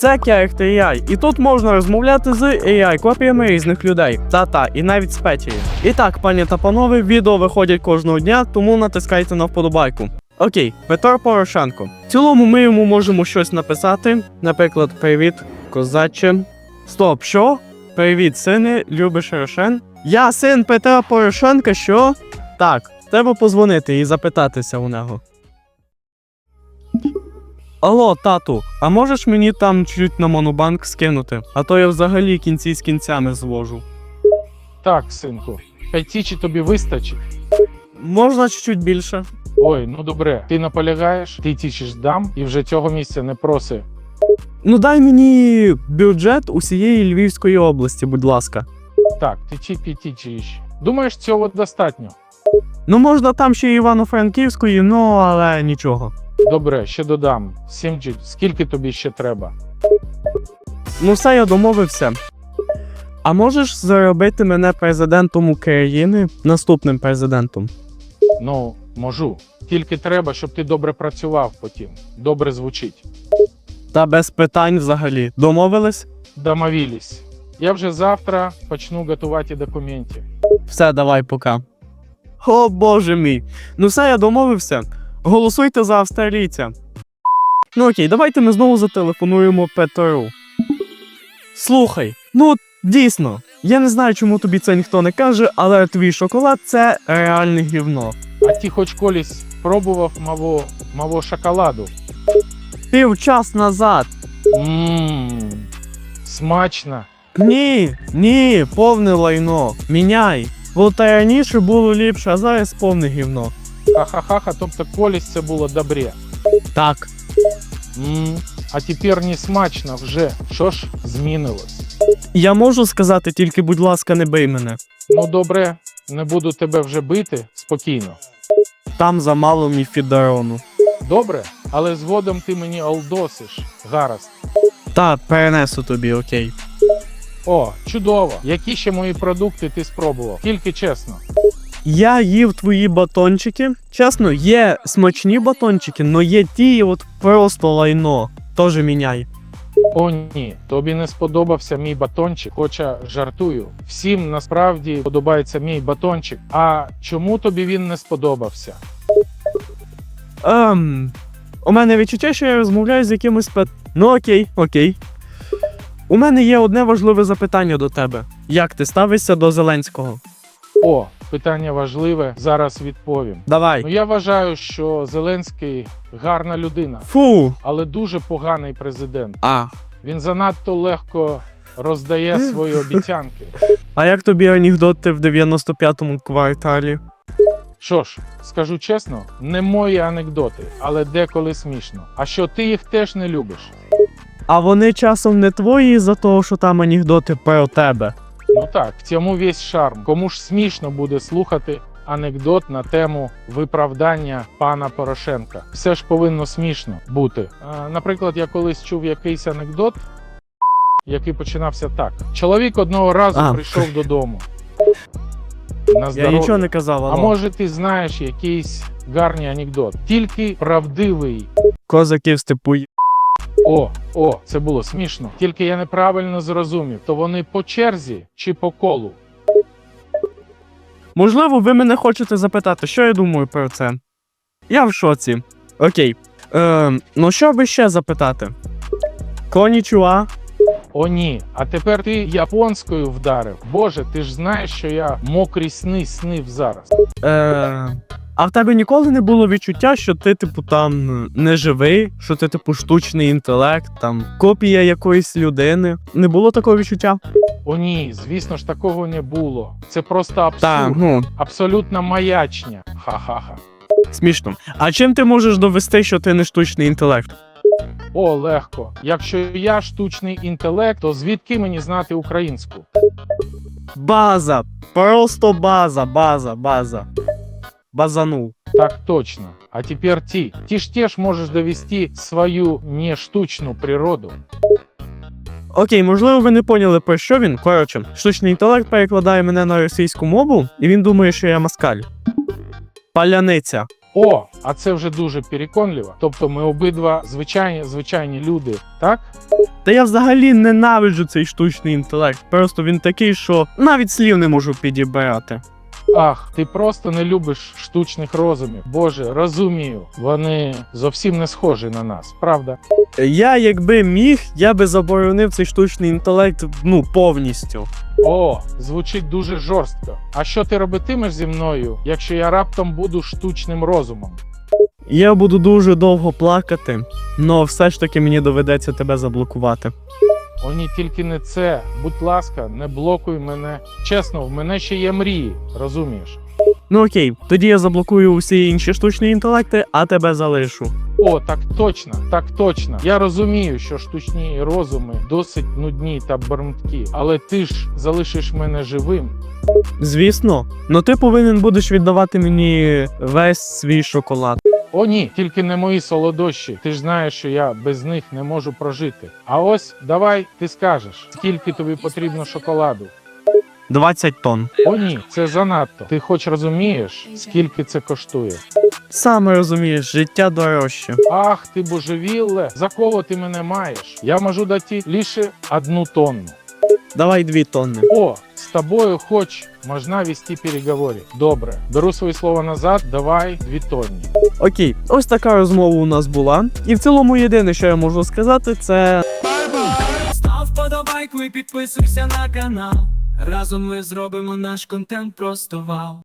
Це Character AI, і тут можна розмовляти з AI-копіями різних людей, та-та, і навіть з печею. І так, пані та панове, відео виходять кожного дня, тому натискайте на вподобайку. Окей, Петро Порошенко. В цілому ми йому можемо щось написати. Наприклад, привіт, козаче. Стоп, що? Привіт, сине, любиш Рошен? Я син Петра Порошенка, що? Так, треба позвонити і запитатися у нього. Алло, тату, а можеш мені там чуть на монобанк скинути? А то я взагалі кінці з кінцями звожу. Так, синку, п'ятічі тобі вистачить. Можна чуть-чуть більше. Ой, ну добре, ти наполягаєш, ти тічиш дам і вже цього місця не проси. Ну дай мені бюджет усієї Львівської області, будь ласка. Так, тічі п'ятічі. Думаєш, цього достатньо? Ну можна там ще Івано-Франківської, ну але нічого. Добре, ще додам. Сімчі, скільки тобі ще треба? Ну все, я домовився. А можеш зробити мене президентом України, наступним президентом? Ну, можу. Тільки треба, щоб ти добре працював потім. Добре звучить. Та без питань взагалі. Домовились? Домовились. Я вже завтра почну готувати документи. Все, давай, пока. О боже мій. Ну все, я домовився. Голосуйте за австралійця. Ну окей, давайте ми знову зателефонуємо Петру. Слухай, ну дійсно, я не знаю, чому тобі це ніхто не каже, але твій шоколад це реальне гівно. А ти хоч колись пробував мого, мого шоколаду? Півчас назад. Ммм, смачно. Ні, ні, повне лайно. Міняй. Бо та раніше було ліпше, а зараз повне гівно. Ха-ха-ха, тобто колись це було добре. Так. Ммм, а тепер не смачно вже. Що ж змінилось? Я можу сказати, тільки, будь ласка, не бий мене. Ну добре, не буду тебе вже бити спокійно. Там замало міфідарону. Добре, але згодом ти мені олдосиш. Гаразд. Та, перенесу тобі, окей. О, чудово! Які ще мої продукти ти спробував? Тільки чесно. Я їв твої батончики. Чесно, є смачні батончики, але є ті от просто лайно. Тоже міняй. О, ні, тобі не сподобався мій батончик, хоча жартую. Всім насправді подобається мій батончик. А чому тобі він не сподобався? Ем. У мене відчуття, що я розмовляю з якимось пет. Ну окей, окей. У мене є одне важливе запитання до тебе. Як ти ставишся до Зеленського? О, питання важливе. Зараз відповім. Давай. Ну я вважаю, що Зеленський гарна людина, Фу. але дуже поганий президент. А. Він занадто легко роздає свої обіцянки. А як тобі анекдоти в 95-му кварталі? Що ж, скажу чесно, не мої анекдоти, але деколи смішно. А що ти їх теж не любиш? А вони часом не твої за того, що там анекдоти про тебе. Ну так, в цьому весь шарм. Кому ж смішно буде слухати анекдот на тему виправдання пана Порошенка? Все ж повинно смішно бути. Наприклад, я колись чув якийсь анекдот, який починався так: чоловік одного разу А. прийшов додому. На Я нічого не казав, А може ти знаєш якийсь гарний анекдот? Тільки правдивий. Козаки в степу. О, о, це було смішно. Тільки я неправильно зрозумів, то вони по черзі чи по колу? Можливо, ви мене хочете запитати, що я думаю про це. Я в шоці. Окей. Е, ну що би ще запитати? Конічуа. О, ні. А тепер ти японською вдарив. Боже, ти ж знаєш, що я мокрі сни снив зараз. Е, а в тебе ніколи не було відчуття, що ти, типу, там не живий, що ти, типу, штучний інтелект, там копія якоїсь людини. Не було такого відчуття? О, ні, звісно ж, такого не було. Це просто абсурд. Так, ну, Абсолютна маячня. Ха-ха-ха. смішно. А чим ти можеш довести, що ти не штучний інтелект? О, легко. Якщо я штучний інтелект, то звідки мені знати українську? База. Просто база, база, база. Базанув. Так точно. А тепер ти. Ти ж теж можеш довести свою не штучну природу. Окей, можливо, ви не поняли, про що він. Коротше, штучний інтелект перекладає мене на російську мову, і він думає, що я москаль. Паляниця. О, а це вже дуже переконливо. Тобто ми обидва звичайні звичайні люди, так? Та я взагалі ненавиджу цей штучний інтелект. Просто він такий, що навіть слів не можу підібрати. Ах, ти просто не любиш штучних розумів. Боже, розумію, вони зовсім не схожі на нас, правда? Я, якби міг, я би заборонив цей штучний інтелект ну повністю. О, звучить дуже жорстко. А що ти робитимеш зі мною, якщо я раптом буду штучним розумом? Я буду дуже довго плакати, але все ж таки мені доведеться тебе заблокувати. О, ні, тільки не це. Будь ласка, не блокуй мене. Чесно, в мене ще є мрії, розумієш? Ну окей, тоді я заблокую усі інші штучні інтелекти, а тебе залишу. О, так точно, так точно. Я розумію, що штучні розуми досить нудні та бурмткі, але ти ж залишиш мене живим. Звісно, но ти повинен будеш віддавати мені весь свій шоколад. О, ні, тільки не мої солодощі. Ти ж знаєш, що я без них не можу прожити. А ось давай ти скажеш, скільки тобі потрібно шоколаду. 20 тонн. О, ні, це занадто. Ти хоч розумієш, скільки це коштує? Саме розумієш, життя дорожче. Ах, ти божевілле, за кого ти мене маєш? Я можу дати лише одну тонну. Давай 2 тонни. О, з тобою хоч можна вести переговори. Добре, беру свої слова назад, давай дві тонні. Окей, ось така розмова у нас була. І в цілому єдине, що я можу сказати, це Став подобайку і підписуйся на канал. Разом ми зробимо наш контент просто вау.